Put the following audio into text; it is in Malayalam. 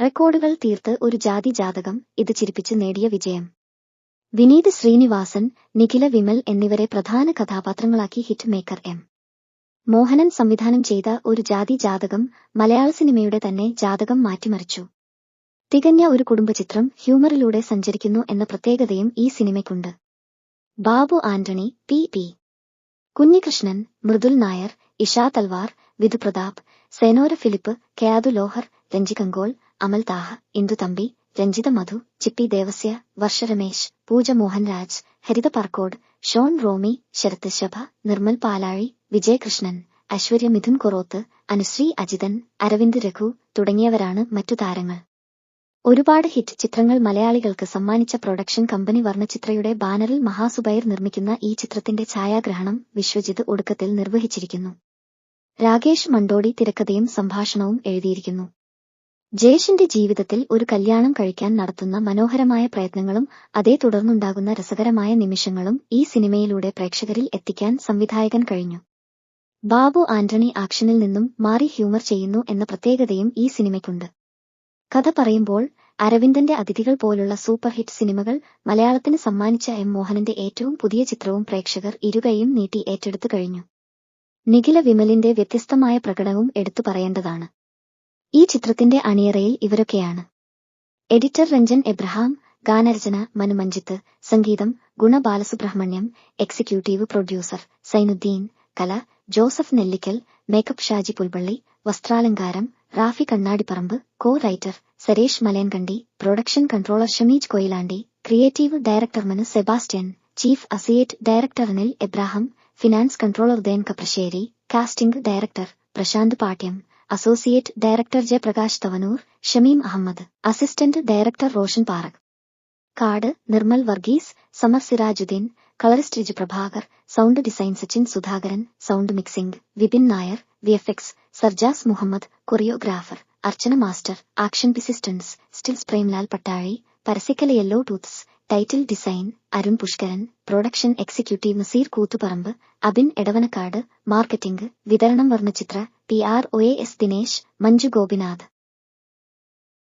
റെക്കോർഡുകൾ തീർത്ത് ഒരു ജാതി ജാതകം ഇത് ചിരിപ്പിച്ച് നേടിയ വിജയം. വിനീത് ശ്രീനിവാസൻ നിഖില വിമൽ എന്നിവരെ പ്രധാന കഥാപാത്രങ്ങളാക്കി ഹിറ്റ് മേക്കർ എം. മോഹനൻ സംവിധാനം ചെയ്ത ഒരു ജാതി ജാതകം മലയാള സിനിമയുടെ തന്നെ ജാതകം മാറ്റിമറിച്ചു. തികഞ്ഞ ഒരു കുടുംബചിത്രം ഹ്യൂമറിലൂടെ സഞ്ചരിക്കുന്നു എന്ന പ്രത്യേകതയും ഈ സിനിമയ്ക്കുണ്ട്. Babu Antony P. P. Kunhikrishnan Mridul Nair Isha Talwar Vidhu Prathap Senora Philip Kayadu Lohar Ranji Kankol Amal Thaha Indu Thampi Ranjitha Madhu Chippy Devasya Varsha Ramesh Pooja Mohanraj Haritha പാർക്കോട് Sean Romy Sarath ശഭ Nirmal Palazhi Vijayakrishnan Aishwarya Mithun Koroth Anusree Ajithan Aravind Raghu തുടങ്ങിയവരാണ് മറ്റു താരങ്ങൾ. ഒരുപാട് ഹിറ്റ് ചിത്രങ്ങൾ മലയാളികൾക്ക് സമ്മാനിച്ച പ്രൊഡക്ഷൻ കമ്പനി വർണചിത്രയുടെ ബാനറിൽ മഹാസുബൈർ നിർമ്മിക്കുന്ന ഈ ചിത്രത്തിന്റെ ഛായാഗ്രഹണം വിശ്വജിത് ഒടുക്കത്തിൽ നിർവഹിച്ചിരിക്കുന്നു. രാകേഷ് മണ്ടോടി തിരക്കഥയും സംഭാഷണവും എഴുതിയിരിക്കുന്നു. ജയേഷിന്റെ ജീവിതത്തിൽ ഒരു കല്യാണം കഴിക്കാൻ നടത്തുന്ന മനോഹരമായ പ്രയത്നങ്ങളും അതേ തുടർന്നുണ്ടാകുന്ന രസകരമായ നിമിഷങ്ങളും ഈ സിനിമയിലൂടെ പ്രേക്ഷകരിൽ എത്തിക്കാൻ സംവിധായകൻ കഴിഞ്ഞു. ബാബു ആന്റണി ആക്ഷനിൽ നിന്നും മാറി ഹ്യൂമർ ചെയ്യുന്നു എന്ന പ്രത്യേകതയും ഈ സിനിമയ്ക്കുണ്ട്. കഥ പറയുമ്പോൾ അരവിന്ദന്റെ അതിഥികൾ പോലുള്ള സൂപ്പർ ഹിറ്റ് സിനിമകൾ മലയാളത്തിന് സമ്മാനിച്ച എം മോഹനന്റെ ഏറ്റവും പുതിയ ചിത്രവും പ്രേക്ഷകർ ഇരുകയും നീട്ടി ഏറ്റെടുത്തു കഴിഞ്ഞു. നിഖില വിമലിന്റെ വ്യത്യസ്തമായ പ്രകടനവും എടുത്തു പറയേണ്ടതാണ്. ഈ ചിത്രത്തിന്റെ അണിയറയിൽ ഇവരൊക്കെയാണ്. എഡിറ്റർ രഞ്ജൻ എബ്രഹാം ഗാനരചന മനുമഞ്ജിത്ത് സംഗീതം ഗുണ ബാലസുബ്രഹ്മണ്യം എക്സിക്യൂട്ടീവ് പ്രൊഡ്യൂസർ സൈനുദ്ദീൻ കല Joseph Nellikkal makeup Shaji Pulpally വസ്ത്രാലങ്കാരം Rafi Kannadiparamba co writer Saresh Malayankandy production controller Shameej Koyilandy creative director Manu Sebastian chief associate director Anil Abraham finance controller than Kaprassery casting director Prashanth Pattiam associate director Jayaprakash Thavanur Shameem Ahammed assistant director Roshan Parakkad Nirmal Varghese Samar Sirajuddin colourist Riju Prabhakar sound design Sachin Sudhakaran sound mixing Vipin Nair V F X Sarjas Muhammad choreographer Archana master action പിസിസ്റ്റൻസ് stills Premlal Pattazhi പരസിക്കല yellow tooths title design Arun Pushkaran production executive Naseer Koothuparamba Abin Edavanakkad marketing വിതരണം Varnachithra P R O S Dinesh Manju Gopinath